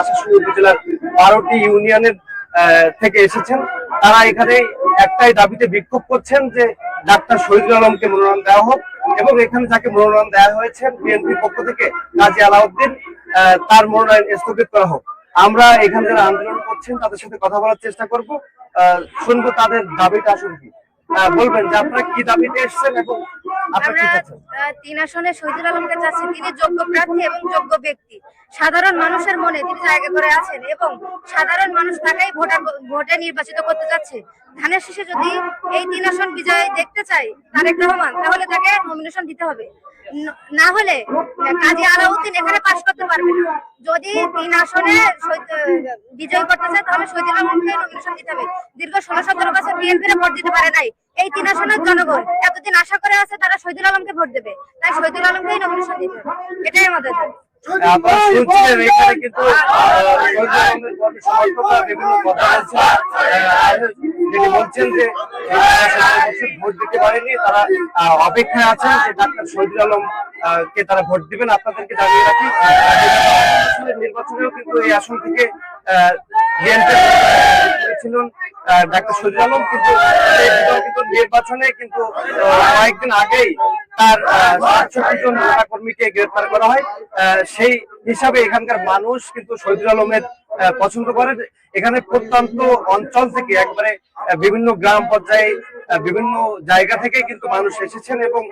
আশাশুনি উপজেলার বারোটি ইউনিয়নের থেকে এসেছেন। তারা এখানে একটাই দাবিতে বিক্ষোভ করছেন যে ডাক্তার শহীদুল আলমকে মনোনয়ন দেওয়া হোক এবং এখানে যাকে মনোনয়ন দেওয়া হয়েছে বিএনপির পক্ষ থেকে কাজী আলাউদ্দিন তার মনোনয়ন স্থগিত করা হোক। আমরা এখানে যারা আন্দোলন করছেন, তাদের সাথে কথা বলার চেষ্টা করব। শুনব তাদের দাবিটা আসলে কি। বলবেন যে আপনারা কি দাবিতে এসেছেন এবং আমরা তিন আসনে শহীদুল আলমকে চাচ্ছি। তিনি যোগ্য প্রার্থী এবং যোগ্য ব্যক্তি। সাধারণ মানুষের মনে তিনি জায়গা করে আছেন এবং সাধারণ মানুষ তাকেই ভোটার ভোটে নির্বাচিত করতে যাচ্ছে। ধানের শীষে যদি এই তিন আসন বিজয় দেখতে চাই তারেক রহমান তাহলে তাকে নমিনেশন দিতে হবে। না হলে কাজী আলাউদ্দিন এখানে পাশ করতে পারবে না। যদি তিন আসনে বিজয় করতে চায় তাহলে শহীদুল আলমকে নমিনেশন দিতে হবে। দীর্ঘ ষোলো সতেরো বছর বিএনপি ভোট দিতে পারে নাই। এই তিন আসনের জনগণ এতদিন আশা করে আছে তারা শহীদুল আলমকে ভোট দেবে। তাই শহীদুল আলমকেই নমিনেশন এটাই আমাদের ভোট দিতে পারেনি, তারা অপেক্ষায় আছেন যে ডাক্তার শহীদুল কে তারা ভোট দিবেন আপনাদেরকে জানিয়ে রাখি। নির্বাচনেও কিন্তু এই আসন থেকে আহ, ডাক্তার শহীদুল আলম কিন্তু এই নির্বাচনে কিন্তু কয়েকদিন আগেই তার সাতষট্টি জন নেতা কর্মীকে গ্রেফতার করা হয়। সেই হিসাবে এখানকার মানুষ কিন্তু শহীদুল আলমের পছন্দ করে। এখানে প্রত্যন্ত অঞ্চল থেকে একবারে বিভিন্ন গ্রাম পর্যায়ে বিভিন্ন জায়গা থেকে কিন্তু মানুষ এসেছেন এবং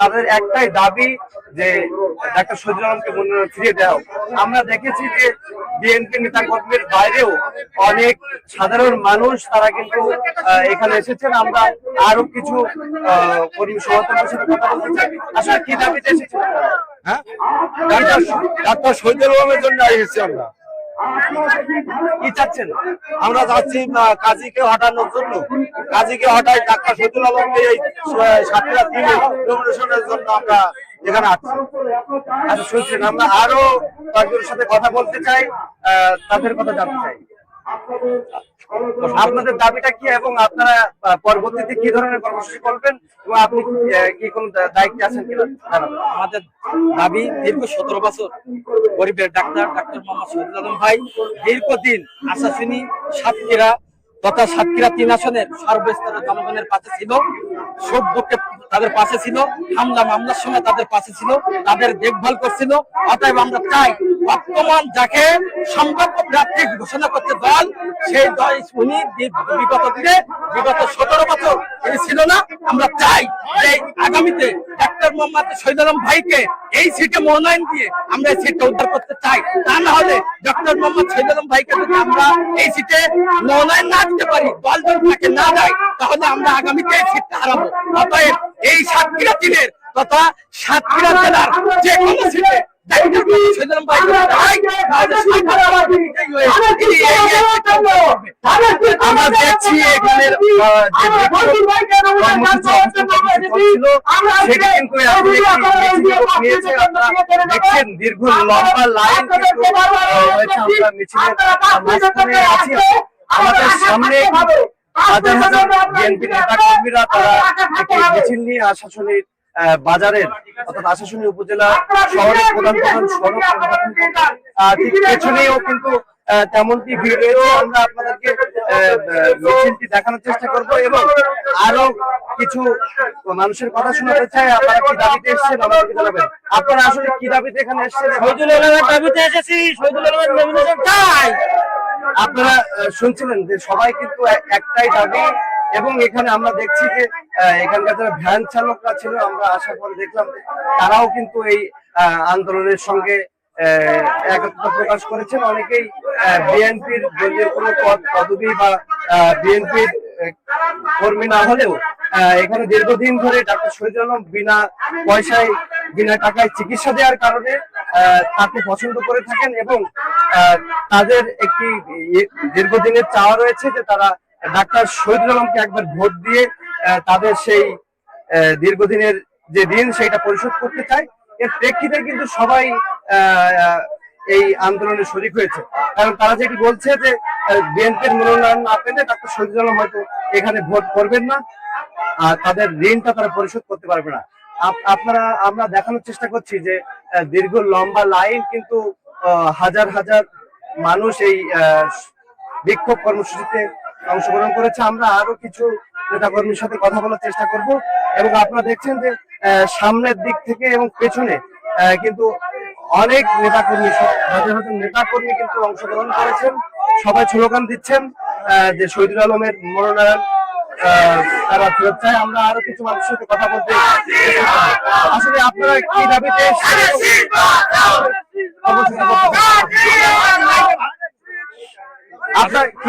তাদের একটাই দাবি যে ডাক্তার শহীদুল আলমকে মনোনয়ন ফিরিয়ে দেওয়া আমরা দেখেছি যে বিএনপি নেতা কর্মীর বাইরেও অনেক সাধারণ মানুষ তারা কিন্তু এখানে এসেছেন। আমরা আরও কিছু কর্মী সমর্থকের সাথে কথা বলতে চাই। আসলে কি দাবিতে এসেছেন হ্যাঁ? ডাক্তার শহীদুল আলমের জন্য এসেছি আমরা। কি চাচ্ছেন? আমরা যাচ্ছি কাজীকে হটানোর জন্য। কাজীকে হটাই ডাক্তার শহীদুল আলমকে এই সাতটা দিনে নমিনেশনের জন্য আমরা এখানে আসছি আচ্ছা শুনছেন, আমরা আরও কয়েকজনের সাথে কথা বলতে চাই তাদের কথা জানতে চাই। আপনাদের দাবিটা কি এবং আপনারা পরবর্তীতে কি ধরনের কর্মসূচি করবেন এবং আপনি কি কোন দায়িত্বে আছেন কিনা? আমাদের দাবি দীর্ঘ সতেরো বছর গরিবের ডাক্তার ডাক্তার মোহাম্মদ শহীদুল আলম ভাই দীর্ঘদিন আশাসিনী সাতক্ষীরা তথা সাতক্ষীরা তিন আসনের সর্বস্তরের জনগণের পাশে ছিল সব দুঃখে তাদের পাশে ছিল, হামলা মামলার সময় তাদের পাশে ছিল, তাদের দেখভাল করছিল, অতএব আমরা চাই বর্তমান যাকে সম্ভাব্য প্রার্থী ঘোষণা করতে দল সেই দল উনি বিগত দিনে, বিগত সতেরো বছর ছিল না। আমরা চাই যে আগামীতে ডাক্তার মোহাম্মদ শহীদ আলম ভাইকে এই সিটে মনোনয়ন দিয়ে আমরা এই সিটটা উদ্ধার করতে চাই। তা না হলে ডক্টর মোহাম্মদ শহীদ আলম ভাইকে যদি আমরা এই সিটে মনোনয়ন না দিতে পারি দল যদি তাকে না দেয়, তাহলে আমরা আগামীতে এই সিটটা হারাবো। অতএব এই সাতক্ষীরা দিনের তথা সাতক্ষীরা জেলার যে কোনো সিটে দীর্ঘ লম্বা লাইন আমাদের সামনে হাজার হাজার বিএনপি নেতা কর্মীরা তারা মিছিল নিয়ে আশাশুনির আহ, বাজারের অর্থাৎ আশাশুনি উপজেলা শহরের প্রধান প্রধান সড়ক ঠিক পেছনেও কিন্তু তেমনটি ভিড় রয়েছে। আমরা আপনাদেরকে মিছিলটি দেখানোর চেষ্টা করব এবং আরও কিছু মানুষের কথা শোনাতে চাই। আপনারা কি দাবিতে এসেছেন? আমাদেরকে জানাবেন। আপনারা আসলে কি দাবিতে এখানে এসেছেন? শহীদুল আলমের দাবিতে এসেছি। শহীদুল আলমের নমিনেশন চাই আপনারা শুনছিলেন যে সবাই কিন্তু একটাই দাবি এবং এখানে আমরা দেখছি যে এখানকার যারা ভ্যান চালকরা ছিল, আমরা আসার পরে দেখলাম তারাও কিন্তু এই আন্দোলনের সঙ্গে একত্রতা প্রকাশ করেছেন। অনেকেই বিএনপির দলীয় কোনো পদ, পদবি বা বিএনপির কর্মী না হলেও এখানে দীর্ঘদিন ধরে ডাক্তার শহীদুল আলম বিনা পয়সায়, বিনা টাকায় চিকিৎসা দেওয়ার কারণে তাকে পছন্দ করে থাকেন এবং তাদের একটি দীর্ঘদিনের চাওয়া রয়েছে যে তারা ডাক্তার শহীদুল আলমকে একবার ভোট দিয়ে তাদের সেই দীর্ঘদিনের যে ঋণ সেটা পরিশোধ করতে চায়। এর প্রেক্ষিতে কিন্তু সবাই এই আন্দোলনে শরিক হয়েছে। কারণ তারা যেটি বলছে যে বিএনপির মনোনয়ন না পেলে ডাক্তার শহীদুল আলম হয়তো এখানে ভোট করবেন না, আর তাদের ঋণটা তারা পরিশোধ করতে পারবে না। আপনারা, আমরা দেখানোর চেষ্টা করছি যে দীর্ঘ লম্বা লাইন কিন্তু হাজার হাজার মানুষ এই বিক্ষোভ কর্মসূচিতে অংশগ্রহণ করেছে, আমরা আরও কিছু নেতাকর্মীর সাথে কথা বলার চেষ্টা করব এবং আপনারা দেখছেন যে সামনের দিক থেকে এবং পেছনে কিন্তু অনেক নেতাকর্মী হাজার হাজার নেতাকর্মী কিন্তু অংশগ্রহণ করেছেন। সবাই স্লোগান দিচ্ছেন যে শহীদুল আলমের মনোনয়ন তারা ফেরত চায়। আমরা আরও কিছু মানুষের সাথে কথা বলতে আসলে আপনারা কি দাবিতে এসেছেন? অবশ্যই বলতে পারেন।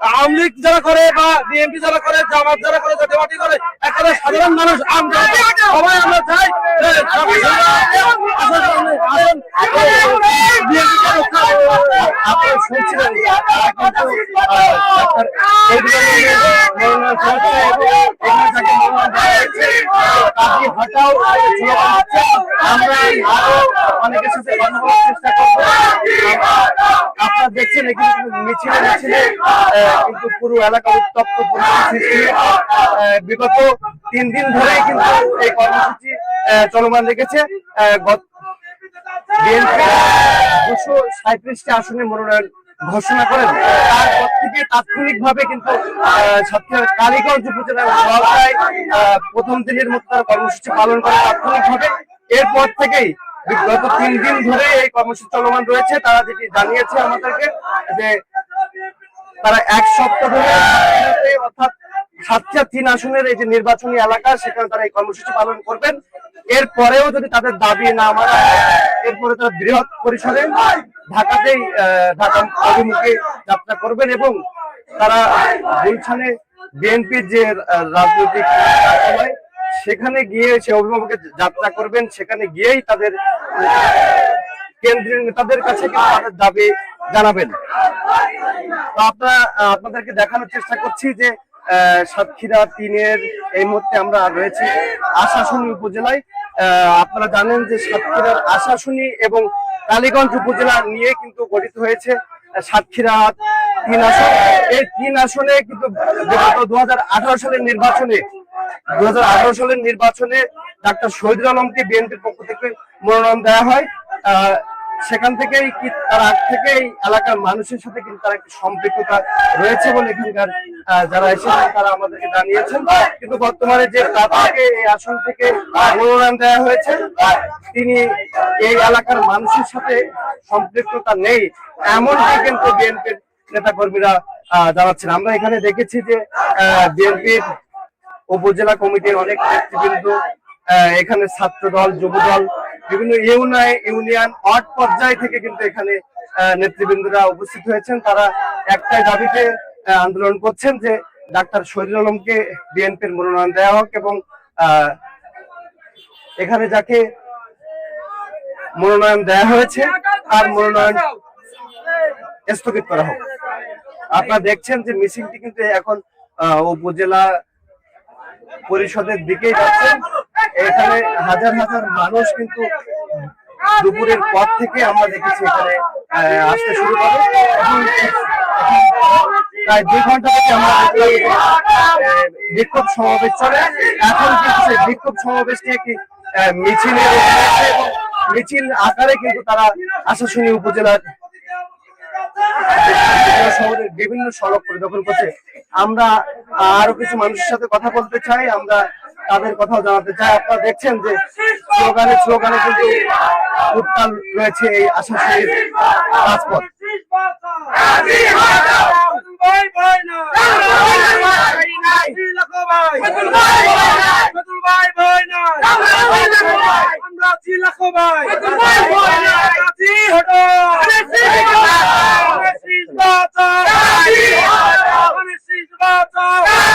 আওয়ামী লীগ যারা করে বা বিএনপি যারা করে, জামাত যারা করে জাতীয় করে, একেবারে সাধারণ মানুষ সবাই আমরা চাই আমরা আরও অনেকের সাথে কথা বলার চেষ্টা দেখছেন এখানে কিন্তু মিছিলে মিছিলে কিন্তু পুরো এলাকা উত্তপ্ত সৃষ্টি বিগত তিন দিন ধরে কিন্তু এই কর্মসূচি চলমান রেখেছে। বিএনপি দুশো সাঁত্রিশটি আসনে মনোনয়ন ঘোষণা করেন। তারপর থেকে তাৎক্ষণিকভাবে কিন্তু কালীগঞ্জ উপজেলার প্রথম দিনের মতো তারা কর্মসূচি পালন করে তাৎক্ষণিকভাবে। এরপর থেকেই গত তিন দিন ধরে এই কর্মসূচি চলমান রয়েছে। তারা যেটি জানিয়েছে আমাদেরকে, যে তারা এক সপ্তাহ ধরে অর্থাৎ সাতক্ষীরা তিন আসনের এই যে নির্বাচনী এলাকা, সেখানে তারা এই কর্মসূচি পালন করবেন। এরপরেও যদি তাদের দাবি না মানা এরপরে তারা বৃহৎ পরিসরে ঢাকাতেই ঢাকা অভিমুখে যাত্রা করবেন এবং তারা গুলশানে বিএনপির যে রাজনৈতিক সেখানে গিয়ে সে অভিমুখে যাত্রা করবেন, সেখানে গিয়েই তাদের, কেন্দ্রীয় নেতাদের কাছে তাদের দাবি জানাবেন। তো আপনারা আপনাদেরকে দেখানোর চেষ্টা করছি যে সাতক্ষীরা তিনের এই মুহূর্তে আমরা রয়েছি আশাশুনি উপজেলায়। আপনারা জানেন যে সাতক্ষীরার আশাশুনি এবং কালীগঞ্জ উপজেলা নিয়ে কিন্তু গঠিত হয়েছে সাতক্ষীরা তিন আসন। এই তিন আসনে কিন্তু দু সালের নির্বাচনে দু হাজার আঠারো সালের নির্বাচনে ডাক্তার শহীদুল আলমকে বিএনপির পক্ষ থেকে মনোনয়ন দেওয়া হয়। সেখান থেকেই তার আগ থেকে এই এলাকার মানুষের সাথে কিন্তু তার একটি সম্পৃক্ততা রয়েছে বলে এখানকার যারা এসেছেন তারা আমাদেরকে জানিয়েছেন। কিন্তু বর্তমানে যে তাকে এই আসন থেকে মনোনয়ন দেওয়া হয়েছে, তিনি এই এলাকার মানুষের সাথে সম্পৃক্ততা নেই। এমনটি কিন্তু বিএনপির নেতা কর্মীরা জানাচ্ছেন। আমরা এখানে দেখেছি যে, আহ, বিএনপির উপজেলা কমিটির অনেক নেতৃবৃন্দ এখানে ছাত্র দল যুব দল বিভিন্ন ইউনাই ইউনিয়ন, ওয়ার্ড পর্যায় থেকে কিন্তু এখানে নেতৃবৃন্দরা উপস্থিত হয়েছেন। তারা একটাই দাবিতে আন্দোলন করছেন যে ডাক্তার শহীদুল আলমকে বিএনপির মনোনয়ন দেওয়া হোক এবং এখানে যাকে মনোনয়ন দেওয়া হয়েছে, তার মনোনয়ন স্থগিত করা হোক। আপনারা দেখছেন যে মিছিলটি কিন্তু এখন উপজেলা পরিষদের দিকেই যাচ্ছে এখানে হাজার হাজার মানুষ কিন্তু দুপুরের পর থেকে আমরা দেখেছি এখানে আসতে শুরু করে। প্রায় দুই ঘণ্টা থেকে আমরা বিক্ষোভ সমাবেশ চলে। এখন কিন্তু সেই বিক্ষোভ সমাবেশটি একটি এবং মিছিল আকারে কিন্তু তারা আশাশুনি উপজেলার শহরের বিভিন্ন সড়ক পরিদর্শন করছে। আমরা আরও কিছু মানুষের সাথে কথা বলতে চাই, আমরা তাদের কথাও জানাতে চাই। আপনারা দেখছেন যে স্লোগানে স্লোগানে কিন্তু উত্তাল রয়েছে এই আশাশীর রাজপথ। আমরা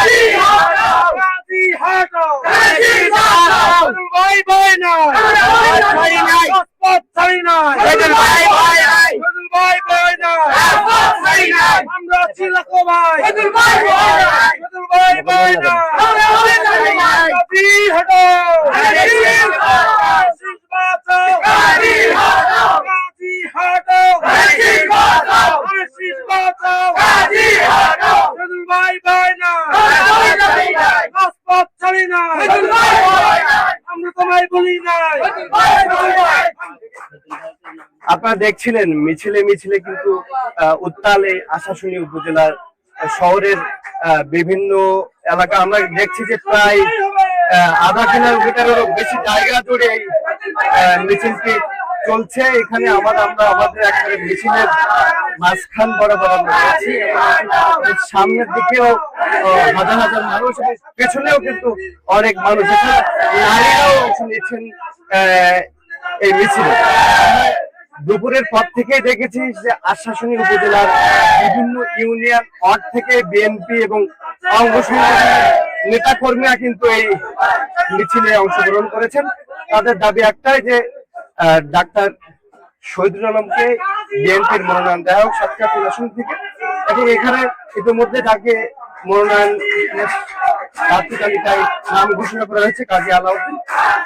Jesus. আপনারা দেখছিলেন, মিছিলে মিছিলে কিন্তু উত্তালে আশাশুনি উপজেলার শহরের বিভিন্ন এলাকা আমরা দেখছি যে প্রায় আধা কিলোমিটারেরও বেশি জায়গা জুড়ে মিছিলটি চলছে। এখানে আমার আমরা আমাদের একটা মিছিলের মাঝখান বরাবর আমরা রয়েছি সামনের দিকেও হাজার হাজার মানুষ পেছনেও কিন্তু অনেক মানুষ। এখানে নারীরাও অংশ নিচ্ছেন এই মিছিলে। দুপুরের পর থেকে দেখেছি যে আশ্বাসনী উপজেলার বিভিন্ন ইউনিয়ন ওয়ার্ড থেকে বিএনপি এবং নেতা কর্মীরা কিন্তু এই মিছিলে অংশগ্রহণ করেছেন। তাদের দাবি একটাই যে ডাক্তার শহীদুল আলমকে বিএনপির মনোনয়ন দেওয়া হোক সাতক্ষীরা আসন থেকে এবং এখানে ইতিমধ্যে তাকে মনোনয়ন প্রার্থী তালিকায় নাম ঘোষণা করা হয়েছে, কাজী আলাউদ্দিন।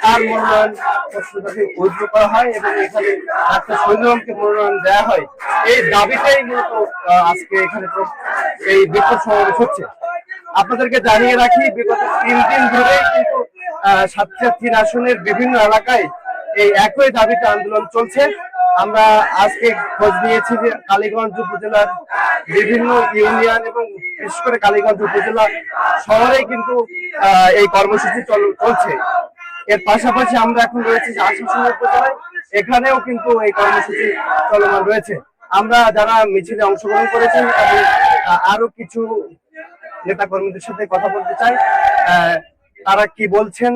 তার মনোনয়ন প্রশ্নটাকে উদ্ধ করা হয় এবং এখানে ডাক্তার শহীদুল মনোনয়ন দেওয়া হয়। এই দাবিটাই মূলত আজকে এখানে এই বিক্ষোভ সমাবেশ হচ্ছে। আপনাদেরকে জানিয়ে রাখি, বিগত তিন দিন ধরে কিন্তু সাতক্ষীরা তিন আসনের বিভিন্ন এলাকায় এই একই দাবিতে আন্দোলন চলছে। আমরা আজকে খোঁজ নিয়েছি যে কালীগঞ্জ উপজেলার বিভিন্ন ইউনিয়ন এবং বিশেষ করে কালীগঞ্জ উপজেলা শহরে কিন্তু এই কর্মসূচি চল- চলছে। এর পাশাপাশি আমরা এখন রয়েছে যে আসানসোল উপজেলায়। এখানেও কিন্তু এই কর্মসূচি চলমান রয়েছে। আমরা যারা মিছিলে অংশগ্রহণ করেছেন এবং আরও কিছু নেতা কর্মীদের সাথে কথা বলতে চাই তারা কি বলছেন?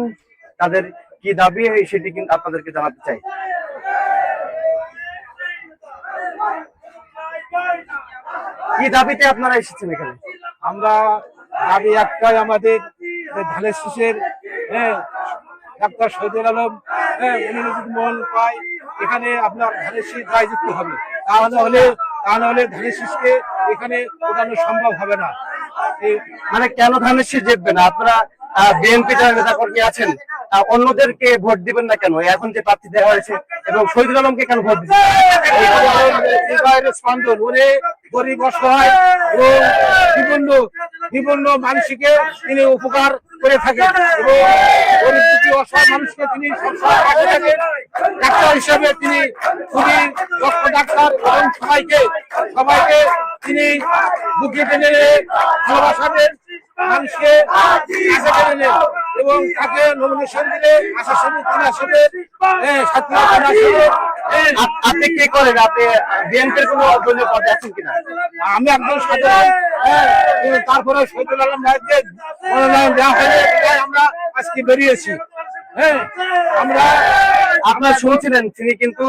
তাদের কি দাবি সেটি কিন্তু আপনাদেরকে জানাতে চাই। কি দাবিতে আপনারা এসেছেন এখানে? আমরা দাবি একটাই আমাদের ধানের শীষের হ্যাঁ ডাক্তার শহীদুল আলম হ্যাঁ উনি যদি মন পায়। এখানে আপনার ধানের শীষ জয়যুক্ত হবে। তা হলে তা না হলে ধানের শীষকে এখানে ওঠানো সম্ভব হবে না। মানে কেন ধানের শীষ জিতবে না? আপনারা বিএনপি যারা নেতা কর্মী আছেন অন্যদেরকে ভোট দিবেন না কেন? এখন যে প্রার্থী দেওয়া হয়েছে এবং শহীদুল আলমকে কেন ভোট দিবেন? স্পন্দন উনি গরিব, অসহায় এবং বিভিন্ন মানুষকে তিনি উপকার করে থাকেন এবং গরিব অসহায় মানুষকে তিনি ডাক্তার হিসেবে তিনি খুবই দক্ষ ডাক্তার এবং সবাইকে সবাইকে তিনি বুকে টেনে নিয়ে ভালোবাসা দেন, মানুষকে এবং তাকে নমিনেশন দিলে আশা সঙ্গে তিনি আসবে। সাথী আসবে। আপনি কি করেন? আপনি বিএনপির কোনো দলীয় পদে আছেন কিনা? আমি একজন সাধারণ তারপরে শহীদুল আলম ভাইকে মনোনয়ন দেওয়া হয়েছে আমরা আজকে বেরিয়েছি। হ্যাঁ আমরা আপনারা শুনছিলেন তিনি কিন্তু